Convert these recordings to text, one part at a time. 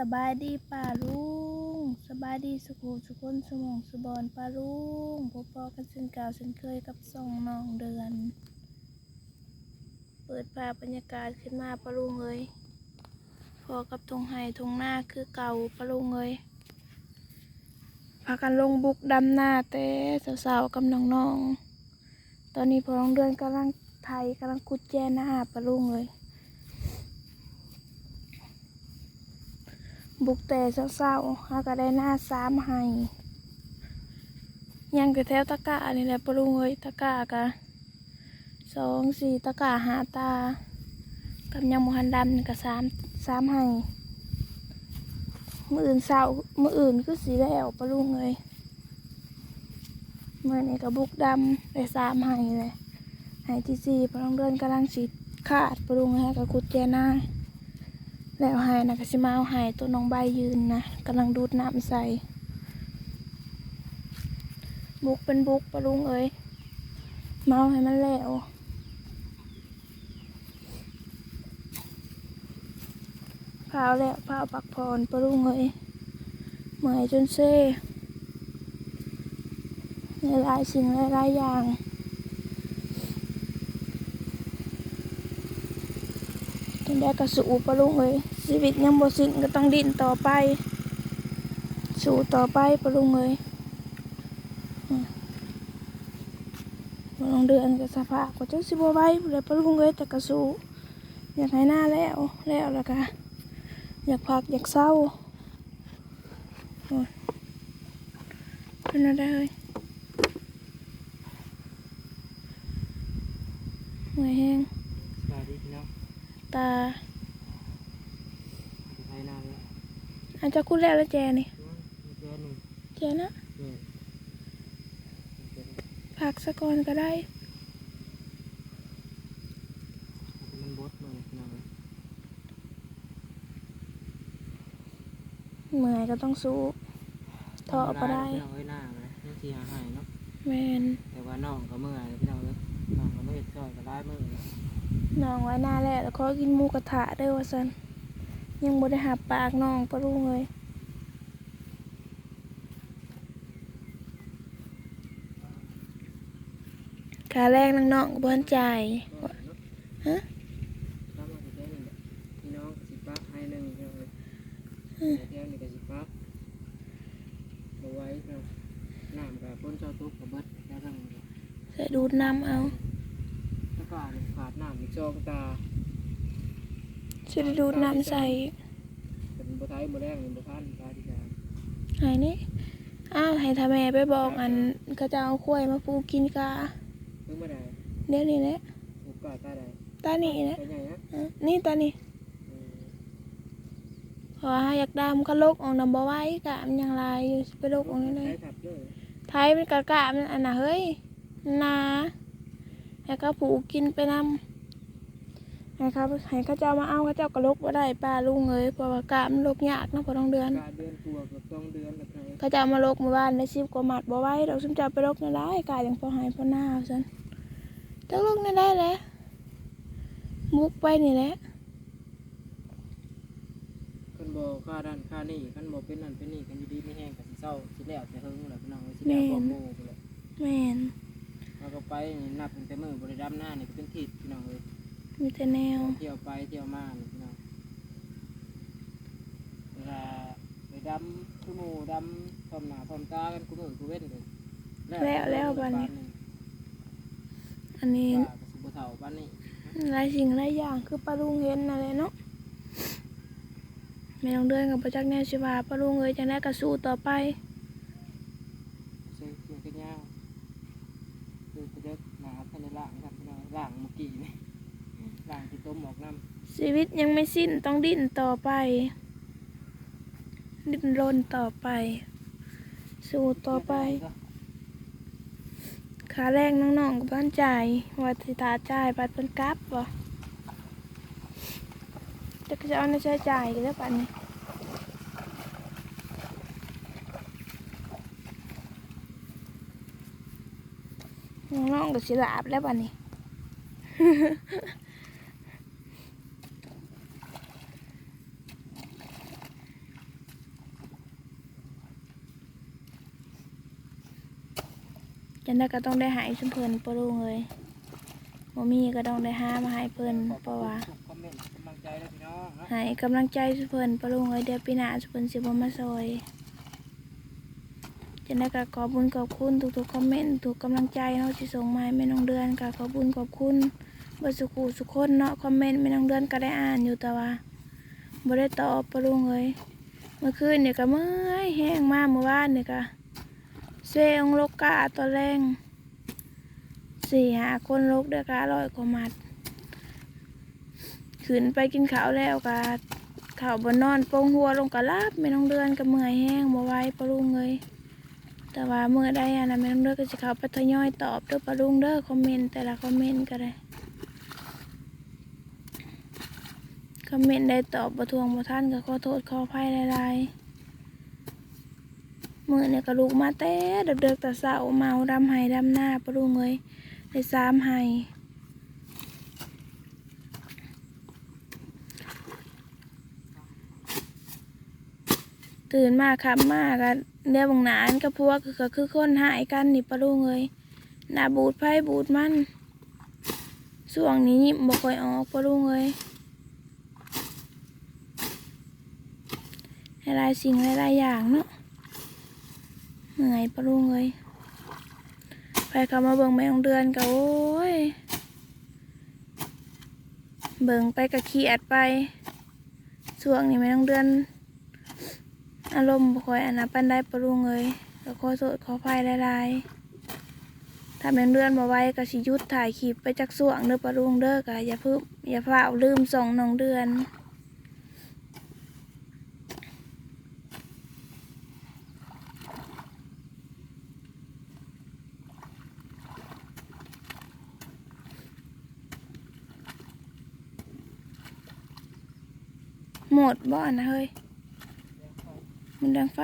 สบายดีป่าลุงสบายดีสุขุสุขนสมองสุบอนป่าลุงพบปอกันเช่นเก่าเช่นเคยกับส่องน้องเดือน เปิดภาพบรรยากาศขึ้นมาป่าลุงเลยพอกับทงไห้ทงหน้าคือเก่าป่าลุงเลยพากันลงบุกดำหน้าแต่สาวๆกับน้องๆตอนนี้พอน้องเดือนกำลังไทยกำลังกุดแจหน้าป่าลุงเลย บุกแต่เศร้าๆหาก็ได้หน้าสามให้ยังแต่แถวตะกะนี่แหละปรุงเอ้ยตะกะกะสองสี่ตะกะหาตากับยังมหันดำนี่ก็สามสามให้มืออื่นเศร้ามืออื่นคือสีแล้วปรุงเอ้ยเมื่อนี้ก็บุกดำได้สามให้เลยให้ที่สี่พลังเดินกำลังสีขาดปรุงให้กับกุดเจนา แล้วหายนะก็สิมาเอาหายตัวน้องใบยืนนะกำลังดูดน้ำใส่ บุกเป็นบุกปะลุงเอ้ยเมาให้มันแล้วพาวแล้วพาวปักพรปะลุงเอ้ยเหมยจนเซ่ในหลายสิ่งหลายอย่าง จน ได้กระสูปลุงเลยชีวิตยังบ่สิ้นก็ต้องดิ้นต่อไป สู้ต่อไปปลุงเลยมบ่ลงเดือนกับสภาพก็จังสิบ่ไหวเลยปลุงเลยแต่กระสูอยากให้หน้าแล้วแล้วแล้วก็อยากพักอยากเศร้าโอ้ยเป็นอะไรเฮ้ยเมื่อยแห้ง ตาไทยนานแล้วอาจจะคุดแล้วแล้วแจนี่มีแค่หนึ่งแจนะเนี่ยเป็นผักสะกอนก็ได้มันบดมาเลยพี่น้องเลยเมื่อยก็ต้องสู้เถาะก็ได้พี่น้องไว้หน้าเลยนี่ทีหาหายเนาะแมนแต่ว่าน้องก็เมื่อยพี่น้องเลยน้องก็ไม่เห็นช่อยก็ได้เมื่อยเลย น้องไว้หน้าแล้วแล้วขอกินหมูกระทะเด้อว่าสันยังบ่ได้หาปากน้องปะลุงเลยขาแรกน้องน้องก็บ่ทันจ่ายฮะน้ำมันแค่หนึ่งพี่น้องก็สิปักให้หนึ่งพี่น้องเลยแค่นี้ก็สิปักเอาไว้เนาะน้ำกับพ้นเจ้าตุ๊กกับเบิดแล้วทั้งใส่ดูดน้ำเอา ตะกร้าเนี่ยขาดน้ำอีกจองตาสิได้ดูดน้ำใส่เป็นบัวไทยบัวแดงเป็นบัวพันธุ์ตาที่สามหายนี่อ้าวให้ทาแม่ไปบอกอันก็จะเอาข้วยมาปูกินกาเพิ่งมาได้เดี๋ยวนี้แหละโอกาสตาได้ตานี่แหละไปไหนนะอะนี่ตานี่เออพอหาอยากดำก็ลกออกน้ำบ่ไหว้กะมันยังลายอยู่ไปลกออกนี่เลยใช้ขับเลยไทยมันกะกะมันอันน่ะเฮ้ยนา แล้วก็ผูกกินไปนำให้เขาให้เขาเจ้ามาเอาเขาเจ้าก็ลกบ่ได้ป้าลุงเอ้ยเพราะว่ากะมันลกยากเนาะพอต้องเดือน การเดือนตัวกับสองเดือนแล้วไงเขาเจ้ามาลกเมื่อวานได้สิบกว่าหมัดบ่ไหว้ดอกซุมเจ้าไปลกนั่นได้กะยังพอหายพอหน้าซั่นจักลกนั่นได้แหละมุกไปนี่แหละคันบ่ค่าด้านค่านี่คันบ่เป็นนั่นเป็นนี่กันอยู่ดีไม่แห้งกับสิเศร้าสิแล้วแต่เฮิงแหละพี่น้องเอ้ยสิแล้วบ่โง่ไปเลยแม่น เราก็ไปนี่นับตั้งแต่มื้อบริดำหน้านี่ก็เป็นทิศพี่น้องเอ้ยมีแต่แนว เที่ยวไปเที่ยวมานี่พี่น้องเวลาไปดำคือหมู่ดำพร้อมหน้าพร้อมตากันกูมื้อกูเว้นเลยแล้วแล้วบัดนี้ อันนี้ว่าก็สิบ่เฒ่าปานนี้หลายสิ่งหลายอย่างคือปลาลุงเห็นนั่นแหละเนาะแม่น้องเดือนกับประจักษ์แนวชิวาปลาลุงเอ้ยจะได้กระสู้ต่อไป ซื้อเครื่องกันยาวซื้อไปเด็กหนาภายในล่างครับพี่น้องล่างเมื่อกี้นี่ล่างที่ต้มออกน้ำ ชีวิตยังไม่สิ้นต้องดิ้นต่อไป ดิ้นรนต่อไป สู้ต่อไป ขาแรงน้องๆกับบ้านจ่ายว่าสิตาจ่ายบัตรเป็นกลับบ่จะจะเอาในใช้จ่ายกันแล้วปันนี้น้องๆก็สิลาบแล้วปันนี้ อ นนั้นก็ต้องได้หายชุมเพลินปลุงเลยบ่มีก็ต้องได้ห้ามาให้เพิ่นเพราะว่าคอมเมนต์กำลังใจเลยพี่น้องเนาะให้กำลังใจชุมเพิ่นปลุงเลยเดี๋ยวปีหน้าชุมเพลินสิบมาซอยจันได้ก็ขอบุญขอบคุณทุกๆคอมเมนต์ทุกกำลังใจเนาะที่ส่งมาให้แม่น้องเดือนก็ขอบุญขอบคุณเบ่สุขุสุขคนเนาะคอมเมนต์แม่น้องเดือนก็ได้อ่านอยู่แต่ว่าบ่ได้ตอบปลุงเลยเมื่อคืนเนี่ยก็เมื่อยแห้งมากเมื่อวานเนี่ยก็ เซงโลกาตอนแรงสี่หาคนลกเด้อกะร้อยกว่ามัดขืนไปกินข้าวแล้วก็ข้าวบนนอนโปงหัวลงกะลาบไม่ต้องเดือนก็เมื่อยแห้งบ่ไหวปะลุงเลยแต่ว่าเมื่อได้อะนะไม่ต้องเดือนก็จะเข้าไปทยอยตอบเด้อปะลุงเด้อคอมเมนต์แต่ละคอมเมนต์ก็ได้คอมเมนต์ได้ตอบบ่ทวงบ่ทันก็ขอโทษขออภัยหลายๆ มื่อเนี่ยก็ลูกมาแต่เด็กๆแต่เสาเมาดำไห้ดำหน้าปลุงเลยได้สามไห้ตื่นมาครับมากันเดี๋ยวบางนานกับพวกก็คือคนหายกันนี่ปะลุงเลยหน้าบูดไพ่บูดมันส่วงนี้ยิ้มบ่ค่อยออกปะลุงเลยหลายสิ่งหลายอย่างเนาะ เหนื่อยปะลุงเลยไปเขามาเบิ่งแมงเดือนก็โอ้ย เบิ่งไปก็เครียดไปส่วงนี้แมงเดือน อารมณ์บ่ค่อยอันนั้นปันได้ปะลุงเลยก็ขอโทษขออภัยหลายๆถ้าแม่นเดือนบ่ไว้ก็สิยุดถ่ายคลิปไปจักส่วงเด้อปะลุงเด้อก็อย่าเพิ่มอย่าพลาดลืมส่งน้องเดือน หมดบ่อนนะเฮ้ย มันดังไฟ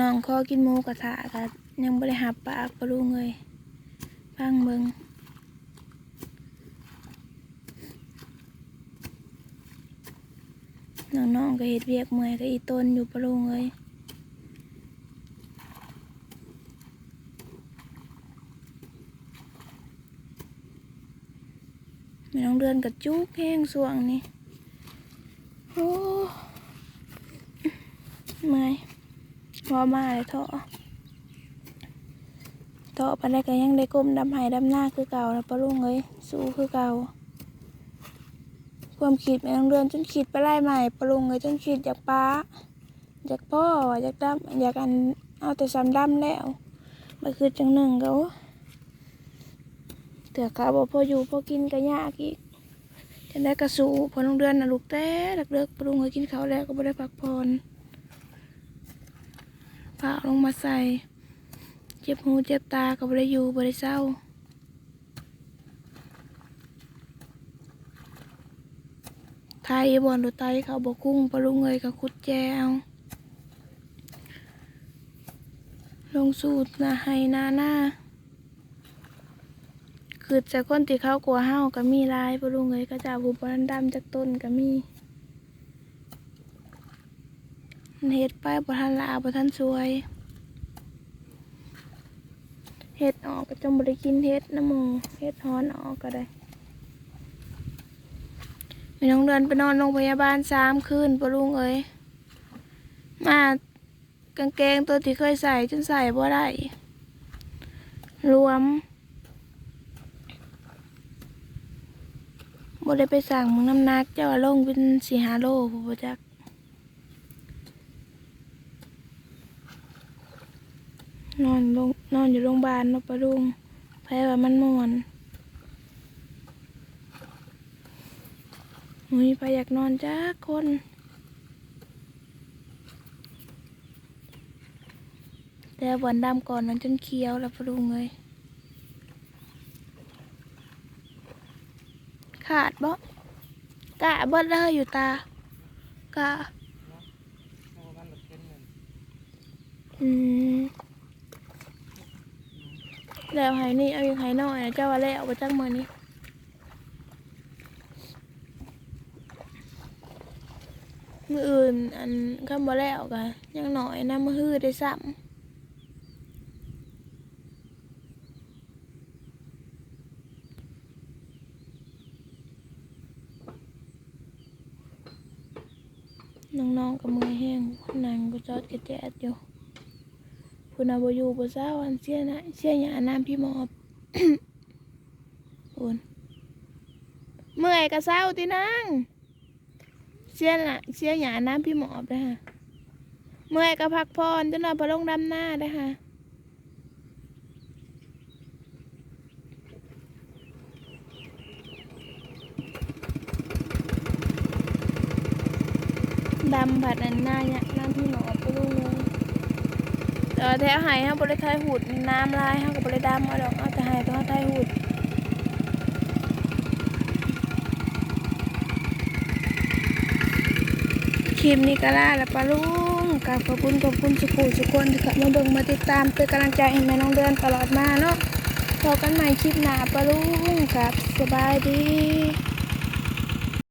น้องๆขอกินหมูกระทะกันยังไม่ได้หับปากปลาลุงเลยฟังเบิงน้องๆก็เห็ดเวียกเมื่อยก็อีต้นอยู่ปลาลุงเลย น้องเดือนกับจุกแห้งสวงนี่โอ้เมื่อยพอมาเลยเถาะเถาะไปได้ก็ยังได้ก้มดำหายดำหน้าคือเก่าแล้วปะลุงเอ้ยสู้คือเก่าความคิดไม่ต้องเดือนจนคิดไปไล่ใหม่ปะลุงเอ้ยจนคิดอยากป้าอยากพ่ออยากดำอยากอันเอาแต่ซ้ำดำแล้วมาคือจังหนึ่งเเถื่อขาบอกพออยู่พอกินก็ยากอีกจะได้กระสูพอน้องเดือนน่ะลูกแต่เลิกปะลุงเอ้กินข้าวแล้วก็ไม่ได้พักผ่อนผ่าลงมาใส่ เจ็บหูเจ็บตาก็บ่ได้อยู่บ่ได้เศร้าไทยบอนดูไตเขาบกุ้งปลาลุงเงยกับคุดแจวลงสูตรนะให้หน้าหน้า คือจะคนที่เขากลัวเห่าก็มีลายปลาลุงเงยก็จะบุบบันดำจากต้นก็มีเฮ็ดไปบทันละบ่ทันสวยเฮ็ดออกก็จงบ่ได้กินเฮ็ดน้ำมูเฮ็ดฮ้อนออกก็ได้ไม่น้องเดินไปนอนโรงพยาบาลสามคืนปะลุงเอ้ยมากางเกงตัวที่เคยใส่จนใส่บ่ได้รวม บ่ได้ไปสั่งมึงน้ำหนักเจ้าว่าลงเป็นสี่ห้าโลผู้บ่จักนอนลงนอนอยู่โรงพยาบาลเนาะปะลุงแพ้ว่ามันม่วนมุ้ยไปอยากนอนจ้าคนแต่วันดำก่อนนั้นจนเคี้ยวแล้วปะลุงเลย ขาดบ่กะเบิดเลยอยู่ตากะอืมแล้วไห้นี่เอาอยู่ไห้น้อยนะเจ้าว่าแล้วเอาไปจักมือนี้มืออื่นอันคำบ่แล้วกะยังหน่อยนะมือฮือได้ซ้ำ น้องๆกับมือแห้งนางก็จอดกระแจดอยู่พูนาบอยู่บ่เศร้าอันเสียนะเสียหยาน้ำพี่หมอบโอนเมื่อยก็เศร้าตินางเสียนะเสียหยาน้ำพี่หมอบเลยค่ะเมื่อยก็พักผ่อนจนเราไปลงดำหน้าได้ค่ะ ดำผัดอันหน้าเนี่ยน้ำพี่หมอบไปลุงเลยแต่ว่าแท้หายฮะบริไทยหูดน้ำลายฮะกับบริดำเอาดอกเอาแต่หายต้องไทยหูดคลิปนี้ก็ล่าแล้วปะลุงกับขอบคุณขอบคุณสุขุสุกคนที่เข้ามาเบิ่งมาติดตามเป็นกำลังใจให้แม่น้องเดือนตลอดมาเนาะพบกันใหม่คลิปหน้าปะลุงกับสบายดี